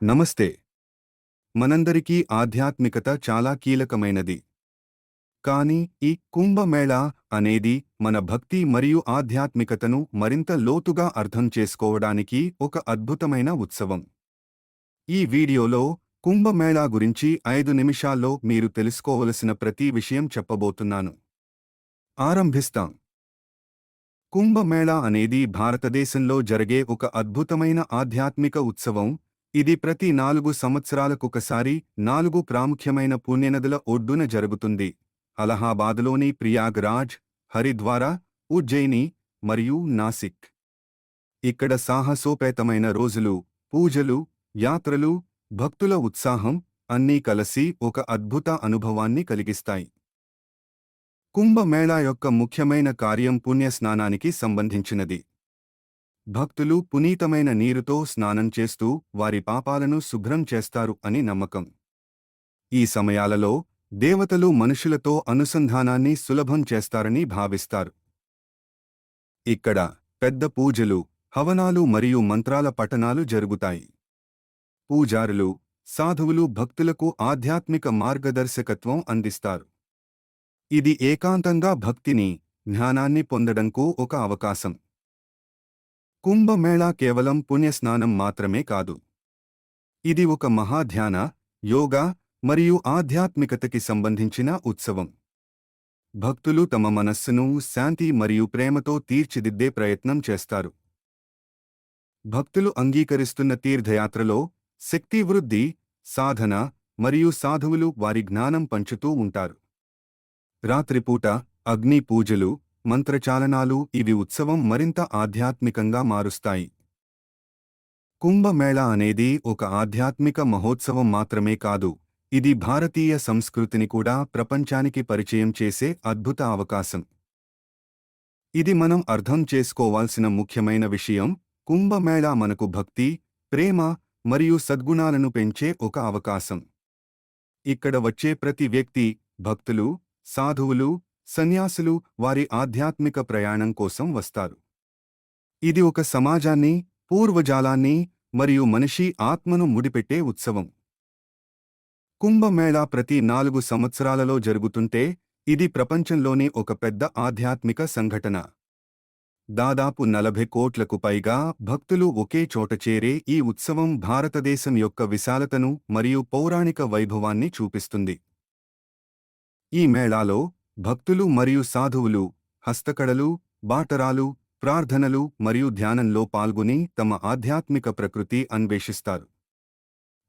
నమస్తే. మనందరికీ ఆధ్యాత్మికత చాలా కీలకమైనది. కానీ ఈ కుంభమేళా అనేది మన భక్తి మరియు ఆధ్యాత్మికతను మరింత లోతుగా అర్థం చేసుకోవడానికి ఒక అద్భుతమైన ఉత్సవం. ఈ వీడియోలో కుంభమేళా గురించి ఐదు నిమిషాల్లో మీరు తెలుసుకోవలసిన ప్రతి విషయం చెప్పబోతున్నాను. ఆరంభిస్తాం. కుంభమేళా అనేది భారతదేశంలో జరిగే ఒక అద్భుతమైన ఆధ్యాత్మిక ఉత్సవం ఇది ప్రతి నాలుగు సంవత్సరాలకొకసారి నాలుగు ప్రాముఖ్యమైన పుణ్యనదుల ఒడ్డున జరుగుతుంది. అలహాబాద్లోని ప్రియాగ్రాజ్ హరిద్వారా ఉజ్జయిని మరియు నాసిక్. ఇక్కడ సాహసోపేతమైన రోజులు పూజలు యాత్రలు భక్తుల ఉత్సాహం అన్నీ కలసి ఒక అద్భుత అనుభవాన్ని కలిగిస్తాయి. కుంభమేళా యొక్క ముఖ్యమైన కార్యం పుణ్యస్నానానికి సంబంధించినది. భక్తులు పునీతమైన నీరుతో స్నానం చేస్తూ వారి పాపాలను శుభ్రం చేస్తారు అని నమ్మకం. ఈ సమయాలలో దేవతలు మనుషులతో అనుసంధానాన్ని సులభం చేస్తారని భావిస్తారు. ఇక్కడ పెద్ద పూజలు హవనాలు మరియు మంత్రాల పఠనాలు జరుగుతాయి. పూజారులు సాధువులు భక్తులకు ఆధ్యాత్మిక మార్గదర్శకత్వం అందిస్తారు. ఇది ఏకాంతంగా భక్తిని జ్ఞానాన్ని పొందడంకు ఒక అవకాశం. కుంభమేళా కేవలం పుణ్యస్నానం మాత్రమే కాదు. ఇది ఒక మహాధ్యాన యోగా మరియు ఆధ్యాత్మికతకి సంబంధించిన ఉత్సవం. భక్తులు తమ మనస్సును శాంతి మరియు ప్రేమతో తీర్చిదిద్దే ప్రయత్నం చేస్తారు. భక్తులు అంగీకరిస్తున్న తీర్థయాత్రలో శక్తివృద్ధి సాధన మరియు సాధువులు వారి జ్ఞానం పంచుతూ ఉంటారు. రాత్రిపూట అగ్ని పూజలు మంత్రచాలనాలు ఇవి ఉత్సవం మరింత ఆధ్యాత్మికంగా మారుస్తాయి. కుంభమేళా అనేది ఒక ఆధ్యాత్మిక మహోత్సవం మాత్రమే కాదు ఇది భారతీయ సంస్కృతిని కూడా ప్రపంచానికి పరిచయం చేసే అద్భుత అవకాశం. ఇది మనం అర్థం చేసుకోవాల్సిన ముఖ్యమైన విషయం కుంభమేళా మనకు భక్తి ప్రేమ మరియు సద్గుణాలను పెంచే ఒక అవకాశం. ఇక్కడ వచ్చే ప్రతి వ్యక్తి భక్తులు సాధువులు సన్యాసులు వారి ఆధ్యాత్మిక ప్రయాణం కోసం వస్తారు. ఇది ఒక సమాజాన్ని పూర్వజాలాన్ని మరియు మనిషి ఆత్మను ముడిపెట్టే ఉత్సవం. కుంభమేళా ప్రతి నాలుగు సంవత్సరాలలో జరుగుతుంటే ఇది ప్రపంచంలోనే ఒక పెద్ద ఆధ్యాత్మిక సంఘటన. దాదాపు నలభై కోట్లకు పైగా భక్తులు ఒకే చోట చేరే ఈ ఉత్సవం భారతదేశం యొక్క విశాలతను మరియు పౌరాణిక వైభవాన్ని చూపిస్తుంది. ఈ మేళాలో భక్తులు మరియు సాధువులు హస్తకళలు బాటరాలు ప్రార్థనలు మరియు ధ్యానంలో పాల్గొని తమ ఆధ్యాత్మిక ప్రకృతి అన్వేషిస్తారు.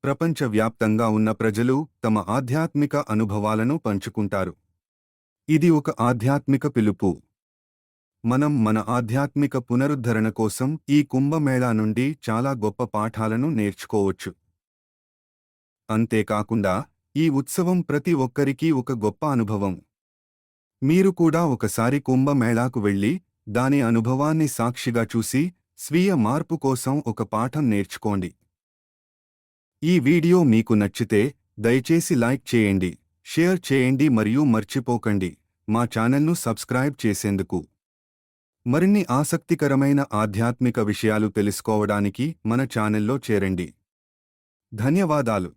ప్రపంచవ్యాప్తంగా ఉన్న ప్రజలు తమ ఆధ్యాత్మిక అనుభవాలను పంచుకుంటారు. ఇది ఒక ఆధ్యాత్మిక పిలుపు. మనం మన ఆధ్యాత్మిక పునరుద్ధరణ కోసం ఈ కుంభమేళా నుండి చాలా గొప్ప పాఠాలను నేర్చుకోవచ్చు. అంతేకాకుండా ఈ ఉత్సవం ప్రతి ఒక్కరికీ ఒక గొప్ప అనుభవం. మీరు కూడా ఒకసారి కుంభమేళాకు వెళ్ళి దాని అనుభవాన్ని సాక్షిగా చూసి స్వీయ మార్పు కోసం ఒక పాఠం నేర్చుకోండి. ఈ వీడియో మీకు నచ్చితే దయచేసి లైక్ చేయండి షేర్ చేయండి మరియు మర్చిపోకండి. మా ఛానల్ను సబ్స్క్రైబ్ చేసేందుకు మరిన్ని ఆసక్తికరమైన ఆధ్యాత్మిక విషయాలు తెలుసుకోవడానికి మన ఛానల్లో చేరండి. ధన్యవాదాలు.